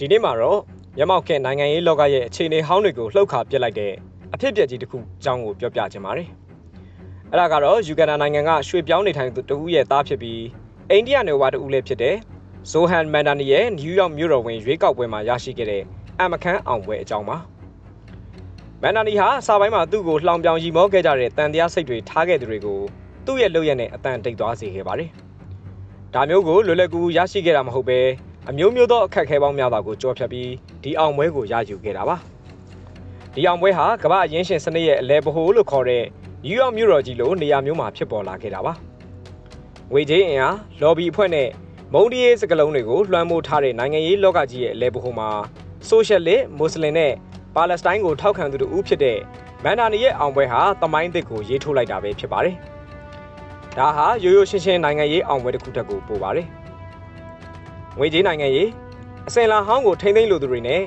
ဒီနေ့မှာတော့မျက်မှောက်ခက်နိုင်ငံရေးလောကရဲ့အခြေအနေဟောင်းတွေကိုလှုပ်ခါပစ်လိုက်တဲ့အဖြစ်အပျက်ကြီးတစ်ခုအကြောင်းကိုပြောပြချင်ပါတယ်။အဲ့ဒါကတော့ယူဂန်ဒါနိုင်ငံကရွှေပြောင်းနေထိုင်သူတဦးရဲ့သားဖြစ်ပြီးအိန္ဒိယနယ်ဝါတဦးလည်းဖြစ်တဲ့ဇိုဟန်မန်ဒါနီရဲ့နယူးယောက်မြို့တော်ဝင်ရွေးကောက်ပွဲမှာရရှိခဲ့တဲ့အမခန်းအောင်ပွဲအကြောင်းပါ။မန်ဒါနီဟာစာပိုင်းမှာသူ့ကိုလှောင်ပြောင်ရီမောခဲ့ကြတဲ့တန်တရားစိတ်တွေထားခဲ့သူတွေကိုသူ့ရဲ့လုပ်ရက်နဲ့အတန်တိတ်သွားစေခဲ့ပါတယ်။ဒါမျိုးကိုလွယ်လွယ်ကူကူရရှိခဲ့တာမဟုတ်ပဲ အမျိုးမျိုးသောအခက်အခဲပေါင်းများစွာကိုကြောဖြတ်ပြီးဒီအောင်ပွဲကိုရယူခဲ့တာပါဒီအောင်ပွဲဟာကမ္ဘာအရင်းရှင်စနစ်ရဲ့အလဲပဟိုးလို့ခေါ်တဲ့နယူးယောက်မြို့တော်ကြီးလိုနေရာမျိုးမှာဖြစ်ပေါ်လာခဲ့တာပါငွေကြေးအင်အားလော်ဘီအဖွဲ့နဲ့မုံဒီရေးစကလုံးတွေကိုလွှမ်းမိုးထားတဲ့နိုင်ငံရေးလောကကြီးရဲ့အလဲပဟိုးမှာဆိုရှယ်လစ်မွတ်စလင်နဲ့ပါလက်စတိုင်းကိုထောက်ခံသူတို့ဦးဖြစ်တဲ့မန်ဒါနီရဲ့အောင်ပွဲဟာတမိုင်းသစ်ကိုရေးထိုးလိုက်တာပဲဖြစ်ပါတယ်ဒါဟာရိုးရိုးရှင်းရှင်းနိုင်ငံရေးအောင်ပွဲတစ်ခုတက်ကိုပို့ပါတယ် ငွေကြေးနိုင်ငံရေးအစင်လာဟောင်းကိုထိမ့်သိမ်းလိုသူတွေနဲ့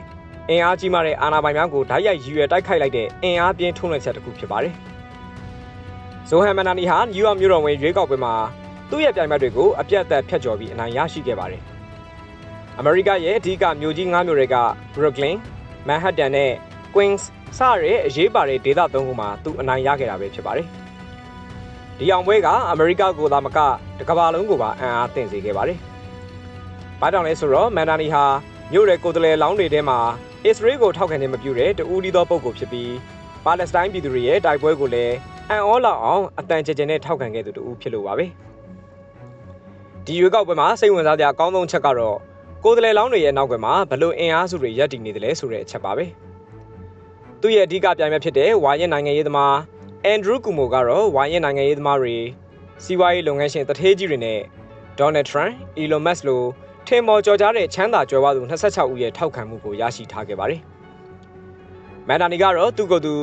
အင်အားကြီးမားတဲ့အာဏာပိုင်များကိုဓာတ်ရိုက်ရည်ရွယ်တိုက်ခိုက်လိုက်တဲ့အင်အားပြင်းထုံးလွှင့်ချက်တစ်ခုဖြစ်ပါတယ်။ဇိုဟန်မန်နာနီဟာနယူးယောက်မြို့တော်ဝင်ရွေးကောက်ပွဲမှာသူ့ရဲ့ပြိုင်ဘက်တွေကိုအပြတ်အသတ်ဖျက်ကျော်ပြီးအနိုင်ရရှိခဲ့ပါတယ်။အမေရိကရဲ့အဓိကမြို့ကြီး၅မြို့တွေက Brooklyn, Manhattan နဲ့ Queens စတဲ့အရေးပါတဲ့ဒေသသုံးခုမှာသူအနိုင်ရခဲ့တာပဲဖြစ်ပါတယ်။ဒီအောင်ပွဲကအမေရိကကိုသာမကတကမ္ဘာလုံးကိုပါအံ့အားသင့်စေခဲ့ပါတယ်။ ဘာကြောင့်လဲဆိုတော့မန်ဒါနီဟာမြို့ရဲကိုယ်တလဲလောင်းတွေထဲမှာအစ္စရေးကိုထောက်ခံခြင်းမပြုတဲ့တူဦးဒီသောပုဂ္ဂိုလ်ဖြစ်ပြီးပါလက်စတိုင်းပြည်သူတွေရဲ့တိုက်ပွဲကိုလည်းအံ့ဩလောက်အောင်အတန်ကြဲကြဲနဲ့ထောက်ခံခဲ့သူတူဦးဖြစ်လို့ပါပဲ။ဒီရွေးကောက်ပွဲမှာစိတ်ဝင်စားစရာအကောင်းဆုံးချက်ကတော့ကိုယ်တလဲလောင်းတွေရဲ့နောက်ွယ်မှာဘလို့အင်အားစုတွေရပ်တည်နေတယ်လဲဆိုတဲ့အချက်ပါပဲ။သူ့ရဲ့အဓိကပြိုင်ဘက်ဖြစ်တဲ့ဝါရင်နိုင်ငံရေးသမားအန်ဒရူးကူမိုကတော့ဝါရင်နိုင်ငံရေးသမားတွေစီးပွားရေးလုပ်ငန်းရှင်တထေးကြီးတွေနဲ့ဒေါ်နယ်ထရန့်အီလွန်မက်စ်လို ထင်မော်ကြော်ကြားတဲ့ချမ်းသာကြွယ်ဝသူ26ဦးရဲ့ထောက်ခံမှုကိုရရှိထားခဲ့ပါတယ်။မန်ဒါနီကတော့သူ့ကိုယ်သူ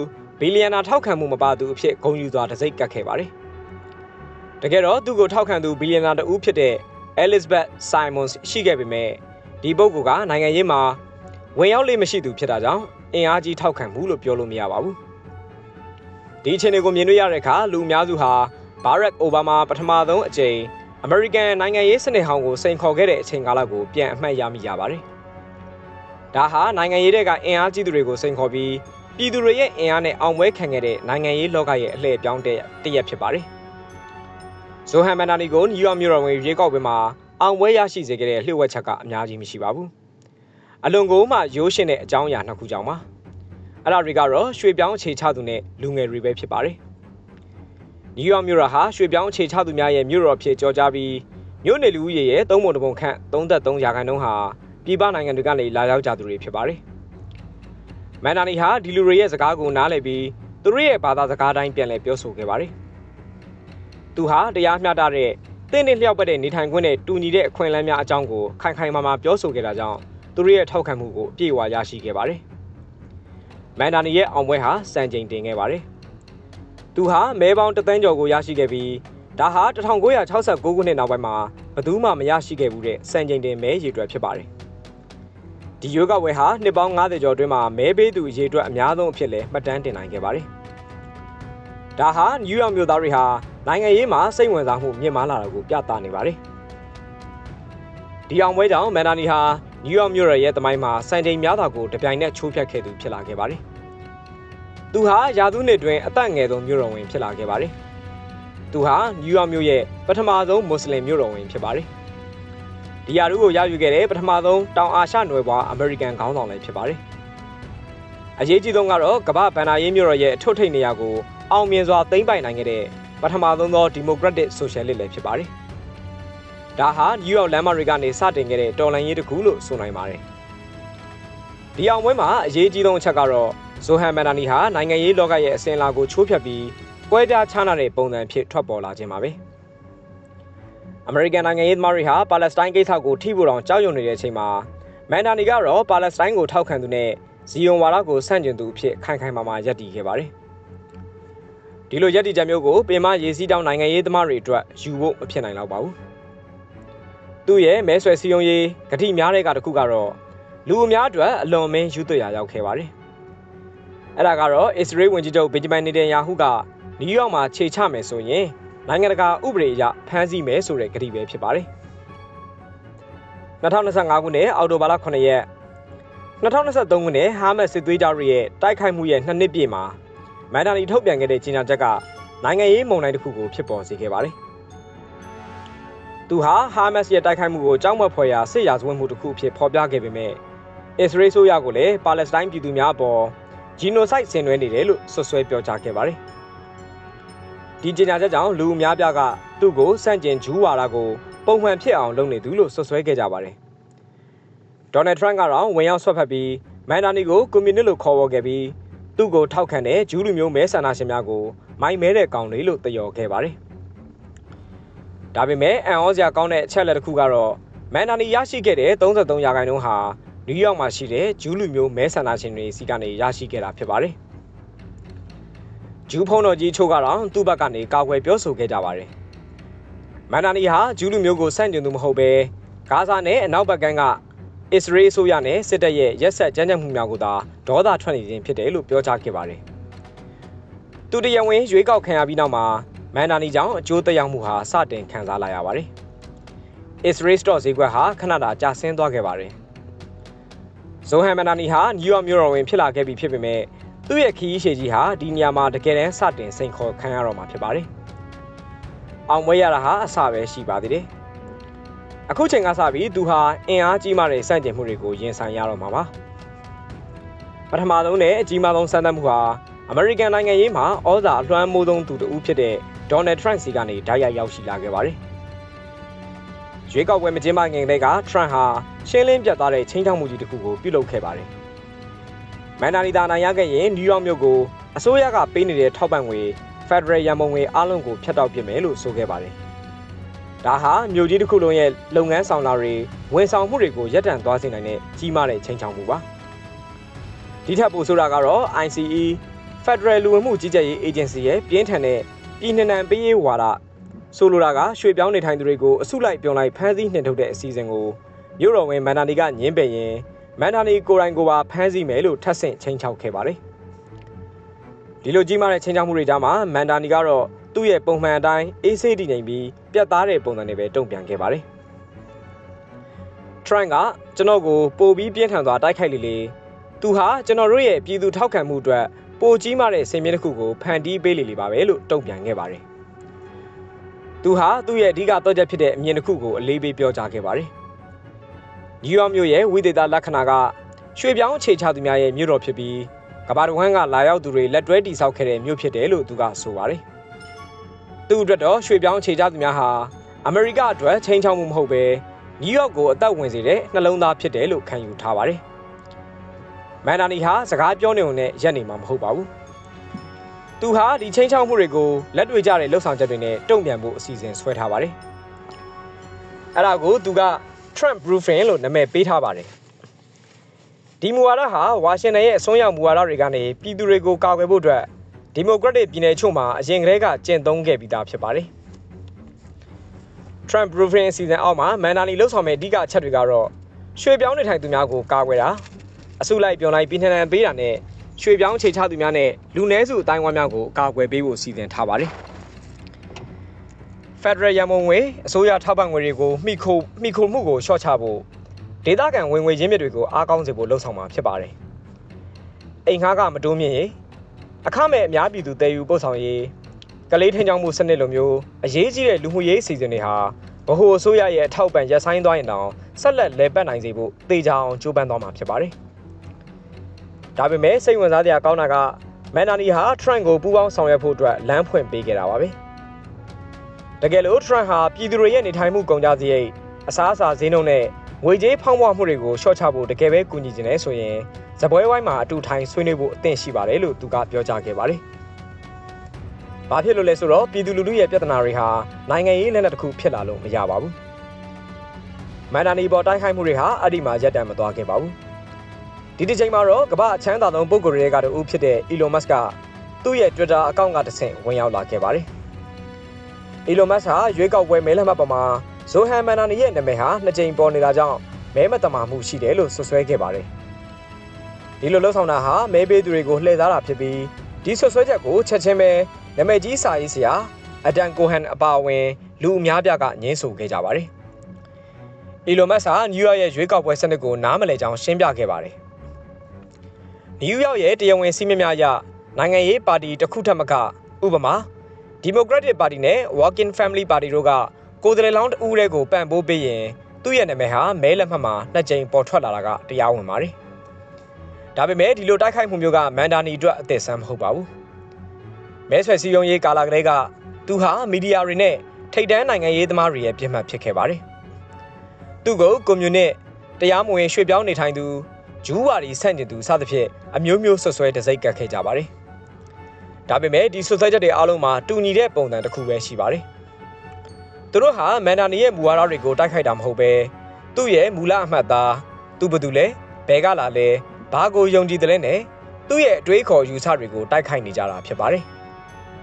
ဘီလီယံနာထောက်ခံမှုမပါသူအဖြစ်ဂုဏ်ယူစွာတစိုက်ကတ်ခဲ့ပါတယ်။တကယ်တော့သူ့ကိုထောက်ခံသူဘီလီယံနာတဦးဖြစ်တဲ့ Elizabeth Simons ရှိခဲ့ပေမဲ့ဒီပုဂ္ဂိုလ်ကနိုင်ငံရေးမှာဝင်ရောက်လေမရှိသူဖြစ်တာကြောင့်အင်အားကြီးထောက်ခံမှုလို့ပြောလို့မရပါဘူး။ဒီအခြေအနေကိုမြင်တွေ့ရတဲ့အခါလူအများစုဟာဘာရက်အိုဘားမားပထမဆုံးအကြိမ် အမေရိကန်နိုင်ငံရေးစနစ်ဟောင်းကိုစိန်ခေါ်ခဲ့တဲ့အချိန်ကာလကိုပြန်အမှတ်ရမိကြပါတယ်။ဒါဟာနိုင်ငံရေးတဲ့အင်အားကြီးသူတွေကိုစိန်ခေါ်ပြီးပြည်သူတွေရဲ့အင်အားနဲ့အောင်ပွဲခံခဲ့တဲ့နိုင်ငံရေးလောကရဲ့အလှည့်ပြောင်းတဲ့တရက်ဖြစ်ပါတယ်။ဇိုဟန်မန်နာနီကိုနယူးယောက်မြို့တော်ဝင်ရွေးကောက်ပွဲမှာအောင်ပွဲရရှိစေခဲ့တဲ့လှည့်ဝက်ချက်ကအများကြီးမရှိပါဘူး။အလွန်ကိုမှရိုးရှင်တဲ့အကြောင်းအရာနှစ်ခုကြောင့်ပါ။အဲ့ဒါတွေကတော့ရွှေပြောင်းအခြေချသူနဲ့လူငယ်တွေပဲဖြစ်ပါတယ်။ နယူးယောက်မြို့တော်ဟာရွှေပြောင်းအခြေချသူများရဲ့မြို့တော်ဖြစ်ကြော်ကြားပြီးမြို့နယ်လူဦးရေရဲ့သုံးပုံတစ်ပုံခန့်33ရာခိုင်နှုန်းဟာပြည်ပနိုင်ငံတွေကနေလာရောက်ကြသူတွေဖြစ်ပါတယ်။မန်နာနီဟာဒီလူတွေရဲ့စကားကိုနားလည်ပြီးသူတို့ရဲ့ဘာသာစကားတိုင်းပြန်လည်ပြောဆိုခဲ့ပါတယ်။သူဟာတရားမျှတတဲ့တင်းနဲ့လျှောက်ပတ်တဲ့နေထိုင်ခွင့်နဲ့တူညီတဲ့အခွင့်အလမ်းများအကြောင်းကိုခိုင်ခိုင်မာမာပြောဆိုခဲ့တာကြောင့်သူတို့ရဲ့ထောက်ခံမှုကိုအပြည့်အဝရရှိခဲ့ပါတယ်။မန်ဒါနီရဲ့အောင်ပွဲဟာစံချိန်တင်ခဲ့ပါတယ်။ သူဟာမဲပေါင်းတသန်းကျော်ကိုရရှိခဲ့ပြီးဒါဟာ1969ခုနှစ်နောက်ပိုင်းမှာဘယ်သူမှမရရှိခဲ့ဘူးတဲ့စံချိန်တင်မဲရေတွက်ဖြစ်ပါတယ်။ဒီရွေးကောက်ပွဲဟာနှစ်ပေါင်း90ကျော်အတွင်းမှာမဲပေးသူရေတွက်အများဆုံးအဖြစ်လဲမှတ်တမ်းတင်နိုင်ခဲ့ပါတယ်။ဒါဟာနယူးယောက်မြို့သားတွေဟာနိုင်ငံရေးမှာစိတ်ဝင်စားမှုမြင့်မားလာတာကိုပြသနေပါတယ်။ဒီအောင်ပွဲကြောင့်မန်ဒါနီဟာနယူးယောက်မြို့ရဲ့တမိုင်းမှာစံချိန်များစွာကိုတပြိုင်နက်ချိုးဖျက်ခဲ့သူဖြစ်လာခဲ့ပါတယ်။ သူဟာရာသီနှစ်တွင်အသက်ငယ်ဆုံးမြို့တော်ဝင်ဖြစ်လာခဲ့ပါတယ်။သူဟာနယူးယောက်မြို့ရဲ့ပထမဆုံးမွတ်စလင်မြို့တော်ဝင်ဖြစ်ပါတယ်။ဒီယာရုကိုရယူခဲ့တဲ့ပထမဆုံးတောင်အာရှနွယ်ဘွားအမေရိကန်ခေါင်းဆောင်လည်းဖြစ်ပါတယ်။အရေးကြီးဆုံးကတော့ကမ္ဘာဗန်နာရေးမြို့တော်ရဲ့အထွတ်ထိပ်နေရာကိုအောင်မြင်စွာသိမ်းပိုက်နိုင်ခဲ့တဲ့ပထမဆုံးသောဒီမိုကရက်တစ်ဆိုရှယ်လစ်လည်းဖြစ်ပါတယ်။ဒါဟာနယူးယောက်လမ်းမတွေကနေစတင်ခဲ့တဲ့တော်လှန်ရေးတစ်ခုလို့ဆိုနိုင်ပါတယ်။ ဒီအောင်ပွဲမှာအရေးကြီးဆုံးအချက်ကတော့ဇိုဟန်မန်ဒါနီဟာနိုင်ငံရေးလောကရဲ့အစဉ်အလာကိုချိုးဖျက်ပြီးကွဲပြားခြားနားတဲ့ပုံစံဖြစ်ထွက်ပေါ်လာခြင်းပါပဲအမေရိကန်နိုင်ငံရေးသမားတွေဟာပါလက်စတိုင်းကိစ္စကိုထိဖို့တောင်ကြောက်ရွံ့နေတဲ့အချိန်မှာမန်ဒါနီကတော့ပါလက်စတိုင်းကိုထောက်ခံသူနဲ့ဇီယွန်ဝါဒကိုဆန့်ကျင်သူအဖြစ်ခိုင်ခိုင်မာမာယက်တည်ခဲ့ပါတယ်ဒီလိုယက်တည်ချက်မျိုးကိုပင်မရေးစည်းတောင်းနိုင်ငံရေးသမားတွေအတွက်ယူဖို့မဖြစ်နိုင်တော့ပါဘူးသူ့ရဲ့မဲဆွယ်စည်းရုံးရေးဂတိများတဲ့ကတခုကတော့ လူအများအတွက်အလွန်မင်းယူသွရရောက်ခဲ့ပါတယ်အဲ့ဒါကတော့အစ္စရေးဝန်ကြီးချုပ်ဘင်ဂျမင်နေတန်ယာဟုကနယူးယောက်မှာခြေချမယ်ဆိုရင်နိုင်ငံတကာဥပဒေအရဖမ်းဆီးမယ်ဆိုတဲ့ကတိပဲဖြစ်ပါတယ်2025ခုနှစ်အောက်တိုဘာလ9ရက်2023ခုနှစ်ဟာမတ်စစ်သွေးကြတွေရဲ့တိုက်ခိုက်မှုရဲ့နှစ်နှစ်ပြည့်မှာမန်ဒါနီထုတ်ပြန်ခဲ့တဲ့ကြေညာချက်ကနိုင်ငံရေးမုံတိုင်းတစ်ခုကိုဖြစ်ပေါ်စေခဲ့ပါတယ်။သူဟာဟာမတ်ရဲ့တိုက်ခိုက်မှုကိုကြောက်မက်ဖွယ်ရာစစ်ရာဇဝတ်မှုတစ်ခုအဖြစ်ဖော်ပြခဲ့ပေမဲ့ အစ္စရေးဆိုရကိုလည်းပါလက်စတိုင်းပြည်သူများအပေါ်ဂျီနိုဆိုက်ဆင်နွှဲနေတယ်လို့ဆွဆွဲပြောကြားခဲ့ပါတယ်။ဒီကြေညာချက်ကြောင့်လူအများပြားကသူ့ကိုစန့်ကျင်ဂျူးဝါဒကိုပုံမှန်ဖြစ်အောင်လုပ်နေသူလို့ဆွဆွဲခဲ့ကြပါတယ်။ဒေါ်နယ်ထရန့်ကတော့ဝင်ရောက်ဆွတ်ဖက်ပြီးမန်ဒါနီကိုကွန်မြူနစ်လို့ခေါ်ဝေါ်ခဲ့ပြီးသူ့ကိုထောက်ခံတဲ့ဂျူးလူမျိုးမဲဆန္ဒရှင်များကိုမိုင်းမဲတဲ့ကောင်တွေလို့တယောခဲ့ပါတယ်။ဒါပေမဲ့အန်အောစရာကောင်းတဲ့အချက်လက်တစ်ခုကတော့မန်ဒါနီရရှိခဲ့တဲ့33ရာခိုင်နှုန်းဟာ နယူးယောက်မှာရှိတဲ့ဂျူးလူမျိုးမဲဆန္ဒရှင်တွေစီကနေရရှိခဲ့တာဖြစ်ပါတယ်။ဂျူးဖုံတော်ကြီးချို့ကတော့သူ့ဘက်ကနေကာကွယ်ပြောဆိုခဲ့ကြပါတယ်။မန်ဒါနီဟာဂျူးလူမျိုးကိုဆန့်ကျင်သူမဟုတ်ဘဲဂါဇာနဲ့အနောက်ဘက်ကမ်းကအစ္စရေးအစိုးရနဲ့စစ်တပ်ရဲ့ရက်ဆက်ကြမ်းကြုတ်မှုများကိုသာဒေါသထွက်နေခြင်းဖြစ်တယ်လို့ပြောကြားခဲ့ပါတယ်။သူတရားဝင်ရွေးကောက်ခံရပြီးနောက်မှာမန်ဒါနီကြောင့်အကျိုးသက်ရောက်မှုဟာစတင်ခံစားလာရပါတယ်။ Israel Stock ဈေးကွက်ဟာခဏတာကျဆင်းသွားခဲ့ပါတယ်။ ဇိုဟန်မန်ဒါနီဟာနယူးယောက်မြို့တော်ဝင်ဖြစ်လာခဲ့ပြီဖြစ်ပေမဲ့သူ့ရဲ့ခီးရှည်ကြီးဟာဒီနေရာမှာတကယ်တမ်းစတင်စိန်ခေါ်ခံရတော့မှာဖြစ်ပါတယ်။အောင်မွေးရတာဟာအဆပဲရှိပါသေးတယ်။အခုချိန်ကစပြီးသူဟာအင်အားကြီးမားတဲ့စန့်ကျင်မှုတွေကိုရင်ဆိုင်ရတော့မှာပါ။ပထမဆုံးနဲ့အကြီးမားဆုံးစမ်းသပ်မှုဟာအမေရိကန်နိုင်ငံရေးမှာဩဇာအလွှမ်းမိုးဆုံးသူတဦးဖြစ်တဲ့ဒေါ်နယ်ထရန့်စီကနေဓာတ်ရိုက်ရောက်ရှိလာခဲ့ပါတယ်။ရွေးကောက်ပွဲမကျင်းပခင်ကတည်းကထရန့်ဟာ ရှင်းလင်းပြတ်သားတဲ့ချင်းချောက်မှုကြီးတစ်ခုကိုပြုလုပ်ခဲ့ပါတယ်။မန်နာနီတာနိုင်ရခဲ့ရင်နယူးယောက်မြို့ကိုအစိုးရကပေးနေတဲ့ထောက်ပံ့ငွေ Federal ရန်ပုံငွေအလုံးကိုဖျက်တောက်ပစ်မယ်လို့ဆိုခဲ့ပါတယ်။ဒါဟာမြို့ကြီးတစ်ခုလုံးရဲ့လုပ်ငန်းဆောင်လာတွေဝန်ဆောင်မှုတွေကိုရပ်တန့်သွားစေနိုင်တဲ့ကြီးမားတဲ့ချိန်ချောင်မှုပါ။ဒီထက်ပိုဆိုတာကတော့ ICE Federal လူဝင်မှုကြီးကြပ်ရေး Agency ရဲ့ပြင်းထန်တဲ့ပြည်내နံပေးရေးဝါဒဆိုလိုတာကရွှေပြောင်းနေထိုင်သူတွေကိုအစုလိုက်ပြုံလိုက်ဖမ်းဆီးနှင်ထုတ်တဲ့အစီအစဉ်ကို မြို့တော်ဝင်မန်နာနီကညင်းပယ်ရင်မန်နာနီကိုရိုင်းကိုပါဖမ်းဆီးမယ်လို့ထပ်ဆင့်ချိန်ချောက်ခဲ့ပါတယ်။ဒီလိုကြီးမားတဲ့ချိန်ချောက်မှုတွေကြားမှာမန်ဒါနီကတော့သူ့ရဲ့ပုံမှန်အတိုင်းအေးဆေးတည်ငြိမ်ပြီးပြတ်သားတဲ့ပုံစံနဲ့ပဲတုံ့ပြန်ခဲ့ပါတယ်။ Trump ကကျွန်တော်ကိုပိုပြီးပြင်းထန်စွာတိုက်ခိုက်လေလေသူဟာကျွန်တော်တို့ရဲ့ပြည်သူထောက်ခံမှုအတွက်ပိုကြီးမားတဲ့စင်မြင့်တစ်ခုကိုဖန်တီးပေးလေလေပါပဲလို့တုံ့ပြန်ခဲ့ပါတယ်။သူဟာသူ့ရဲ့အဓိကတော့ချက်ဖြစ်တဲ့အမြင်တစ်ခုကိုအလေးပေးပြောကြားခဲ့ပါတယ်။ နယူးယောက်မြို့ရဲ့ဝိသေသလက္ခဏာကရွှေပြောင်းခြေချသူများရဲ့မြို့တော်ဖြစ်ပြီးကမ္ဘာတစ်ဝန်းကလာရောက်သူတွေလက်တွဲတည်ဆောက်ခဲ့တဲ့မြို့ဖြစ်တယ်လို့သူကဆိုပါတယ်။သူ့အတွက်တော့ရွှေပြောင်းခြေချသူများဟာအမေရိကအတွက်ချိန်ချောက်မှုမဟုတ်ပဲနယူးယောက်ကိုအသက်ဝင်စေတဲ့နှလုံးသားဖြစ်တယ်လို့ခံယူထားပါတယ်။မန်ဒါနီဟာစကားပြောနေုံနဲ့ရက်နေမှာမဟုတ်ပါဘူး။သူဟာဒီချင်းချောက်မှုတွေကိုလက်တွေ့ကြတဲ့လှုပ်ဆောင်ချက်တွေနဲ့တုံ့ပြန်ဖို့အစီအစဉ်ဆွဲထားပါတယ်။အဲ့ဒါကိုသူက Trump Proofing လို့နာမည်ပေးထားပါတယ်။ဒီမူဝါဒဟာဝါရှင်တန်ရဲ့အစွန်းရောက်မူဝါဒတွေကနေပြည်သူတွေကိုကာကွယ်ဖို့အတွက်ဒီမိုကရက်တစ်ပြည်နယ်ချို့မှာအရင်ကတည်းကကျင့်သုံးခဲ့ပြီးသားဖြစ်ပါတယ်။ Trump Proofing အစီအစဉ်အောက်မှာမန်ဒါနီလှုပ်ဆောင်မဲ့အဓိကအချက်တွေကတော့ရွှေပြောင်းနေထိုင်သူများကိုကာကွယ်တာအစုလိုက်ပြောင်းလိုက်ပြည်ထန်ထန်ပေးတာနဲ့ရွှေပြောင်းခြေချသူများနဲ့လူနည်းစုအတိုင်းဝါများကိုအကာအကွယ်ပေးဖို့စီစဉ်ထားပါတယ်။ Federal ရန်ပုံငွေအစိုးရထောက်ပံ့ငွေတွေကိုမိခိုမိခိုမှုကိုရှော့ချဖို့ဒေသခံဝင်ငွေရင်းမြစ်တွေကိုအားကောင်းစေဖို့လှုံ့ဆော်မှာဖြစ်ပါတယ်။အိမ်ငှားကမတိုးမြင့်ရေးအခမဲ့အများပြည်သူတည်ယူပို့ဆောင်ရေးကလေးထင်းချောင်းမှုစနစ်လိုမျိုးအရေးကြီးတဲ့လူမှုရေးအစီအစဉ်တွေဟာဗဟိုအစိုးရရဲ့အထောက်ပံ့ရပ်ဆိုင်းသွားရင်တောင်ဆက်လက်လဲပတ်နိုင်စေဖို့တေချာအောင်ကြိုးပမ်းသွားမှာဖြစ်ပါတယ်။ဒါပေမဲ့စိတ်ဝင်စားစရာကောင်းတာကမန်နာနီဟာထရန့်ကိုပူးပေါင်းဆောင်ရွက်ဖို့အတွက်လမ်းဖွင့်ပေးခဲ့တာပါပဲ တကယ်လို့ထရန့်ဟာပြည်သူတွေရဲ့နေထိုင်မှုကုန်ကြစရိတ်အစားအစာဈေးနှုန်းနဲ့ငွေကြေးဖောင်းပွားမှုတွေကိုရှော့ချဖို့တကယ်ပဲကူညီနေတယ်ဆိုရင်ဇပွဲဝိုင်းမှာအတူထိုင်ဆွေးနွေးဖို့အသင့်ရှိပါတယ်လို့သူကပြောကြားခဲ့ပါတယ်။ဘာဖြစ်လို့လဲဆိုတော့ပြည်သူလူထုရဲ့ပြဿနာတွေဟာနိုင်ငံရေးလက်နက်တစ်ခုဖြစ်လာလို့မရပါဘူး။မန်ဒါနီပေါ်တိုက်ခိုက်မှုတွေဟာအဲ့ဒီမှာရပ်တန့်မသွားခဲ့ပါဘူး။ဒီတစ်ချိန်မှာတော့ကမ္ဘာအချမ်းသာဆုံးပုဂ္ဂိုလ်တွေကတူဖြစ်တဲ့ Elon Musk ကသူ့ရဲ့ Twitter အကောင့်ကတဆင့်ဝင်ရောက်လာခဲ့ပါတယ်။ Elon Musk ဟာရွေးကောက်ပွဲမဲလက်မှတ်ပေါ်မှာ Zohan Manani ရဲ့နာမည်ဟာနှစ်ကြိမ်ပေါ်နေတာကြောင့်မဲမတမာမှုရှိတယ်လို့ဆွဆွဲခဲ့ပါတယ်။ဒီလိုလှုပ်ဆောင်တာဟာမဲပေးသူတွေကိုလှည့်စားတာဖြစ်ပြီးဒီဆွဆွဲချက်ကိုချက်ချင်းပဲနာမည်ကြီးစာရေးဆရာအဒန်ကိုဟန်အပါအဝင်လူအများပြားကညှင်းဆိုခဲ့ကြပါတယ်။ Elon Musk ဟာ New York ရဲ့ရွေးကောက်ပွဲစနစ်ကိုနားမလည်ကြောင်းရှင်းပြခဲ့ပါတယ်။နယူးယောက်ရဲ့တရားဝင်စီးမြများအရနိုင်ငံရေးပါတီတစ်ခုထက်မကဥပမာ Democratic Party နဲ့ Working Family Party တို့ကကိုယ်စားလှယ်လောင်းတဦးတည်းကိုပံ့ပိုးပေးရင်သူ့ရဲ့နာမည်ဟာမဲလက်မှတ်မှာနှစ်ကြိမ်ပေါ်ထွက်လာတာကတရားဝင်ပါတယ်။ဒါပေမဲ့ဒီလိုတိုက်ခိုက်မှုမျိုးကမန်ဒါနီအတွက်အသက်ဆန်းမဟုတ်ပါဘူး။မဲဆွယ်စည်းရုံးရေးကာလကလေးကသူဟာမီဒီယာတွေနဲ့ထိပ်တန်းနိုင်ငံရေးသမားတွေရဲ့ပြစ်မှတ်ဖြစ်ခဲ့ပါတယ်။သူ့ကိုကွန်မြူနစ်တရားမဝင်ရွှေ့ပြောင်းနေထိုင်သူဂျူးဝါဒီဆန့်ကျင်သူစသဖြင့်အမျိုးမျိုးဆွဆွဲတစိုက်ကတ်ခဲ့ကြပါတယ်။ ဒါပေမဲ့ဒီဆွဆွဲချက်တွေအားလုံးမှာတူညီတဲ့ပုံစံတစ်ခုပဲရှိပါတယ်။သူတို့ဟာမန်ဒါနီရဲ့မူဝါဒတွေကိုတိုက်ခိုက်တာမဟုတ်ပဲသူ့ရဲ့မူလအမှတ်သားသူဘယ်သူလဲဘဲကလာလဲဘာကိုယုံကြည်တယ်လဲနဲ့သူ့ရဲ့အတွေးခေါ်ယူဆတွေကိုတိုက်ခိုက်နေကြတာဖြစ်ပါတယ်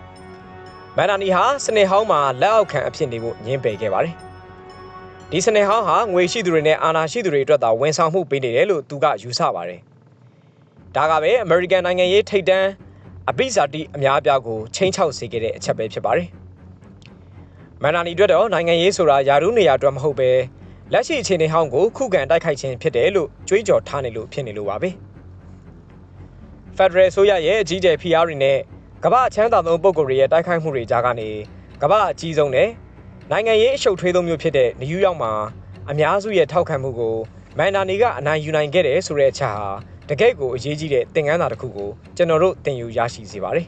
။မန်ဒါနီဟာစနေဟောင်းမှာလက်အောက်ခံအဖြစ်နေဖို့ညှင်းပယ်ခဲ့ပါတယ်။ဒီစနေဟောင်းဟာငွေရှိသူတွေနဲ့အာဏာရှိသူတွေအတွက်သာဝန်ဆောင်မှုပေးနေတယ်လို့သူကယူဆပါတယ်။ဒါကပဲအမေရိကန်နိုင်ငံရေးထိပ်တန်း အပိဇာတိအများအပြားကိုချင်းချောက်စေခဲ့တဲ့အချက်ပဲဖြစ်ပါတယ်။မန်နာနီအတွက်တော့နိုင်ငံရေးဆိုတာယာရုနေရာအတွက်မဟုတ်ပဲလက်ရှိအခြေအနေဟောင်းကိုခုခံတိုက်ခိုက်ခြင်းဖြစ်တယ်လို့ကြွေးကြော်ထားနေလို့ဖြစ်နေလို့ပါပဲ။ Federal ဆိုရရဲ့အကြီးကျယ်ဖိအားတွေနဲ့ကမ္ဘာချမ်းသာဆုံးပုဂ္ဂိုလ်တွေရဲ့တိုက်ခိုက်မှုတွေကြားကနေကမ္ဘာအကြီးဆုံးနဲ့နိုင်ငံရေးအရှုပ်ထွေးဆုံးမျိုးဖြစ်တဲ့နယူးယောက်မှာအများစုရဲ့ထောက်ခံမှုကိုမန်နာနီကအနိုင်ယူနိုင်ခဲ့တယ်ဆိုတဲ့အချက်ဟာ တကယ့်ကိုအရေးကြီးတဲ့သင်ခန်းစာတစ်ခုကိုကျွန်တော်တို့သင်ယူရရှိစေပါတယ်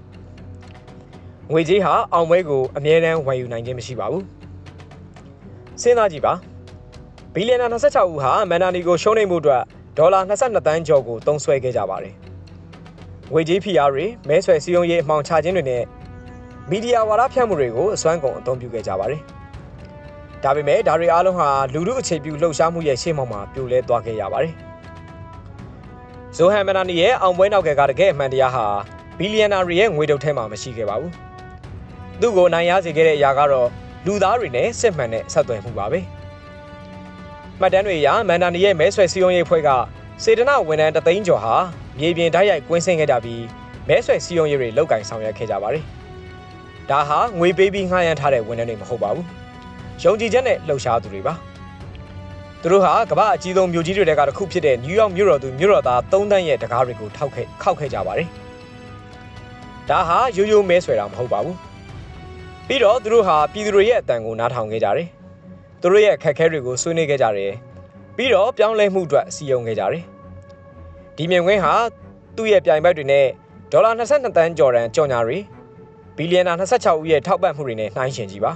။ငွေကြေးဟာအောင်ပွဲကိုအမြဲတမ်းဝယ်ယူနိုင်ခြင်းမရှိပါဘူး။စဉ်းစားကြည့်ပါ။ဘီလီယံနာ26ဦးဟာမန်နာနီကိုရှုံးနိမ့်မှုအတွက်ဒေါ်လာ22တန်းကျော်ကိုသုံးစွဲခဲ့ကြပါတယ်။ငွေကြေးဖိအားတွေမဲဆွယ်စည်းရုံးရေးအမှောင်ချခြင်းတွေနဲ့မီဒီယာဝါဒဖြန့်မှုတွေကိုအစွမ်းကုန်အသုံးပြုခဲ့ကြပါတယ်။ဒါပေမဲ့ဒါတွေအားလုံးဟာလူမှုအခြေပြုလှုပ်ရှားမှုရဲ့ရှေ့မှောက်မှာပြိုလဲသွားခဲ့ရပါတယ်။ ဇိုဟန်မနာနီရဲ့အောင်ပွဲနောက်ကကတကယ်အမှန်တရားဟာဘီလီယံနာတွေရဲ့ငွေတုပ်ထဲမှာမရှိခဲ့ပါဘူး။သူ့ကိုနိုင်ရစေခဲ့တဲ့အရာကတော့လူသားတွေနဲ့စစ်မှန်တဲ့ဆက်သွယ်မှုပါပဲ။မှတ်တမ်းတွေအရမန်နာနီရဲ့မဲဆွယ်စည်းရုံးရေးအဖွဲ့ကစေတနာဝန်ထမ်းတသိန်းကျော်ဟာမြေပြင်တိုက်ရိုက်ကွင်းဆင်းခဲ့ကြပြီးမဲဆွယ်စည်းရုံးရေးတွေလုပ်ကင်ဆောင်ရွက်ခဲ့ကြပါတယ်။ဒါဟာငွေပေးပြီးငှားရမ်းထားတဲ့ဝန်ထမ်းတွေမဟုတ်ပါဘူး။ယုံကြည်ချက်နဲ့လှုပ်ရှားသူတွေပါ။ သူတို့ဟာကမ္ဘာအကြီးဆုံးမြို့ကြီးတွေကတစ်ခုဖြစ်တဲ့နယူးယောက်မြို့တော်သူမြို့တော်သား၃တန်းရဲ့တကားတွေကိုထောက်ခဲ့ခောက်ခဲ့ကြပါတယ်။ဒါဟာရိုးရိုးမဲဆွဲတာမဟုတ်ပါဘူး။ပြီးတော့သူတို့ဟာပြည်သူတွေရဲ့အတန်ကိုနားထောင်ခဲ့ကြတယ်။သူတို့ရဲ့အခက်အခဲတွေကိုဆွေးနွေးခဲ့ကြတယ်။ပြီးတော့ပြောင်းလဲမှုအတွက်စီယုံခဲ့ကြတယ်။ဒီမြင်ကွင်းဟာသူ့ရဲ့ပြိုင်ဘက်တွေနဲ့ဒေါ်လာ22တန်းကျော်တန်ကြော်ညာတွေဘီလီယံနာ26ဦးရဲ့ထောက်ပံ့မှုတွေနဲ့နှိုင်းယှဉ်ကြည့်ပါ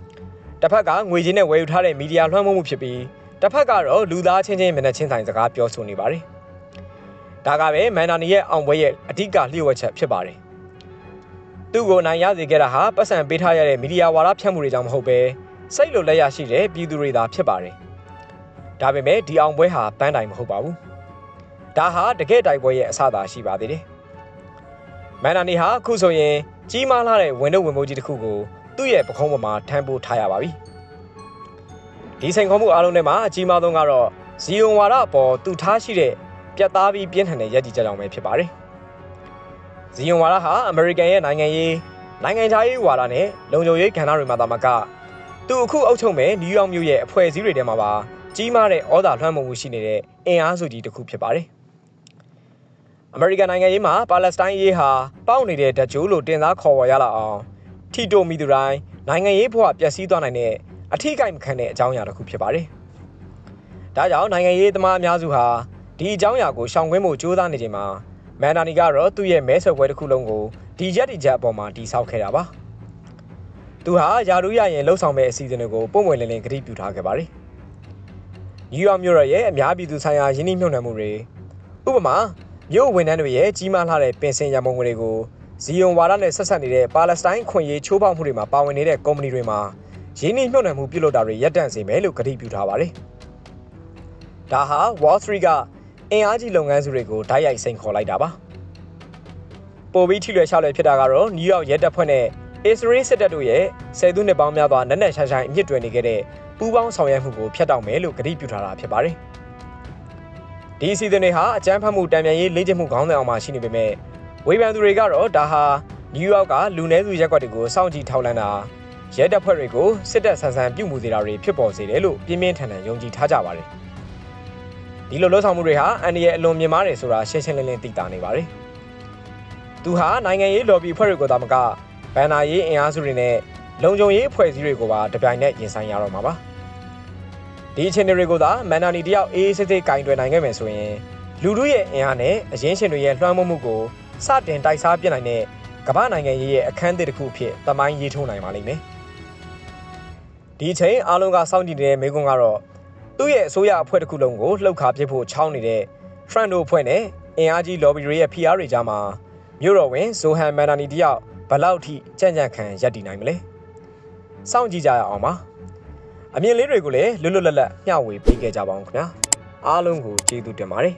။တစ်ဖက်ကငွေကြေးနဲ့ဝယ်ယူထားတဲ့မီဒီယာလွှမ်းမိုးမှုဖြစ်ပြီး တစ်ဖက်ကတော့လူသားချင်းချင်းမျက်နှာချင်းဆိုင်စကားပြောဆိုနေပါတယ်။ဒါကပဲမန်နာနီရဲ့အောင်ပွဲရဲ့အဓိကလျှို့ဝှက်ချက်ဖြစ်ပါတယ်။သူ့ကိုနိုင်ရစေခဲ့တာဟာပတ်စံပေးထားရတဲ့မီဒီယာဝါဒဖြန့်မှုတွေကြောင့်မဟုတ်ပဲစိတ်လိုလက်ရရှိတဲ့ပြည်သူတွေသာဖြစ်ပါတယ်။ဒါပေမဲ့ဒီအောင်ပွဲဟာပန်းတိုင်မဟုတ်ပါဘူး။ဒါဟာတကယ့်တိုက်ပွဲရဲ့အစသာရှိပါသေးတယ်။မန်နာနီဟာအခုဆိုရင်ကြီးမားလာတဲ့ဝင်တော့ဝင်မိုးကြီးတစ်ခုကိုသူ့ရဲ့ပခုံးပေါ်မှာထမ်းပိုးထားရပါပြီ။ ဒီစိန်ခေါ်မှုအားလုံးထဲမှာအကြီးမားဆုံးကတော့ဇီယွန်ဝါဒအပေါ်သူထားရှိတဲ့ပြတ်သားပြီးပြင်းထန်တဲ့ရည်ကြည်ချက်ကြောင့်ပဲဖြစ်ပါတယ်။ဇီယွန်ဝါဒဟာအမေရိကန်ရဲ့နိုင်ငံရေးနိုင်ငံခြားရေးဝါဒနဲ့လုံခြုံရေးကဏ္ဍတွေမှာသာမကသူအခုအုပ်ချုပ်မဲ့နယူးယောက်မြို့ရဲ့အဖွဲ့အစည်းတွေထဲမှာပါကြီးမားတဲ့ဩဇာလွှမ်းမိုးမှုရှိနေတဲ့အင်အားစုကြီးတစ်ခုဖြစ်ပါတယ်။အမေရိကန်နိုင်ငံရေးမှာပါလက်စတိုင်းရေးဟာပေါက်နေတဲ့ဓာတ်ကြိုးလိုတင်စားခေါ်ဝေါ်ရလာအောင်ထီတိုမီသူတိုင်းနိုင်ငံရေးဘဝပျက်စီးသွားနိုင်တဲ့ အထီးကိုက်မခံတဲ့အကြောင်းအရာတစ်ခုဖြစ်ပါတယ်။ဒါကြောင့်နိုင်ငံရေးသမားအများစုဟာဒီအကြောင်းအရာကိုရှောင်ကွင်းဖို့ကြိုးစားနေချိန်မှာမန်ဒါနီကတော့သူ့ရဲ့မဲဆွယ်ပွဲတစ်ခုလုံးကိုဒီရက်ဒီချက်အပေါ်မှာတိဆောက်ခဲ့တာပါ။သူဟာယာရူးရရင်လှုပ်ဆောင်မဲ့အစီအစဉ်တွေကိုပုံမှန်လင်းလင်းကတိပြုထားခဲ့ပါတယ်။နယူးယောက်မြို့ရဲ့အများပြည်သူဆိုင်ရာယင်းနှိမ့်မြှုပ်နှံမှုတွေဥပမာမြို့ဝန်ထမ်းတွေရဲ့ကြီးမားလာတဲ့ပင်စင်ရမုံငွေတွေကိုဇီယွန်ဝါဒနဲ့ဆက်ဆက်နေတဲ့ပါလက်စတိုင်းခွင့်ရေးချိုးဖောက်မှုတွေမှာပါဝင်နေတဲ့ကုမ္ပဏီတွေမှာ ရင်းနှီးမြှုပ်နှံမှုပြုလုပ်တာတွေရပ်တန့်စေမယ်လို့ကတိပြုထားပါတယ်။ဒါဟာ Wall Street ကအင်အားကြီးလုပ်ငန်းစုတွေကိုဓာတ်ရိုက်စိန်ခေါ်လိုက်တာပါ။ပိုပြီးထိလွယ်ရှလွယ်ဖြစ်တာကတော့နယူးယောက်ရဲတပ်ဖွဲ့နဲ့ Israel စစ်တပ်တို့ရဲ့ဆယ်သူနှစ်ပေါင်းများစွာနက်နက်ရှိုင်းရှိုင်းအမြင့်တွယ်နေခဲ့တဲ့ပူးပေါင်းဆောင်ရွက်မှုကိုဖျက်တောက်မယ်လို့ကတိပြုထားတာဖြစ်ပါတယ်။ဒီအစီအစဉ်တွေဟာအကြမ်းဖက်မှုတံပြန်ရေးလေ့ကျင့်မှုခေါင်းစဉ်အောင်မှာရှိနေပေမဲ့ဝေဖန်သူတွေကတော့ဒါဟာနယူးယောက်ကလူနည်းစုရက်ကွက်တွေကိုစောင့်ကြည့်ထောက်လှမ်းတာ ရဲတပ်ဖွဲ့တွေကိုစစ်တပ်ဆန်ဆန်ပြုမှုစေတာတွေဖြစ်ပေါ်စေတယ်လို့ပြင်းပြင်းထန်ထန်ယုံကြည်ထားကြပါတယ်။ဒဒီလိုလှုပ်ဆောင်မှုတွေဟာအန်ဒီရဲ့အလွန်မြင်မာတယ်ဆိုတာရှင်းရှင်းလင်းလင်းသိတာနေပါတယ်သူဟာနိုင်ငံရေးလော်ဘီအဖွဲ့တွေကိုသာမကဘန်နာရေးအင်အားစုတွေနဲ့လုံခြုံရေးအဖွဲ့အစည်းတွေကိုပါတပြိုင်နက်ရင်ဆိုင်ရတော့မှာပါဒီအခြေအနေတွေကိုသာမန်နာနီတယောက်အေးအေးဆေးဆေးကင်တွယ်နိုင်ခဲ့မယ်ဆိုရင်လူတို့ရဲ့အင်အားနဲ့အရင်ရှင်တွေရဲ့လွှမ်းမိုးမှုကိုစတင်တိုက်စားပြစ်နိုင်တဲ့ကမ္ဘာနိုင်ငံရေးရဲ့အခန်းသစ်တစ်ခုအဖြစ်တမိုင်းရေးထိုးနိုင်ပါလိမ့်မယ် ဒီအချိန်အားလုံးကစောင့်ကြည့်နေတဲ့မိကွန်းကတော့သူ့ရဲ့အစိုးရအဖွဲ့တစ်ခုလုံးကိုလှုပ်ခါပစ်ဖို့ချောင်းနေတဲ့ Trend တို့အဖွဲ့နဲ့အင်အားကြီး lobby တွေရဲ့ PR တွေကြားမှာမြို့တော်ဝင်ဇိုဟန်မန်နာနီတယောက်ဘယ်လောက်ထိကြံ့ကြံ့ခံရပ်တည်နိုင်မလဲစောင့်ကြည့်ကြရအောင်ပါအမြင်လေးတွေကိုလည်းလွတ်လွတ်လပ်လပ်မျှဝေပေးခဲ့ကြပါအောင်ခင်ဗျာအားလုံးကိုကျေးဇူးတင်ပါတယ်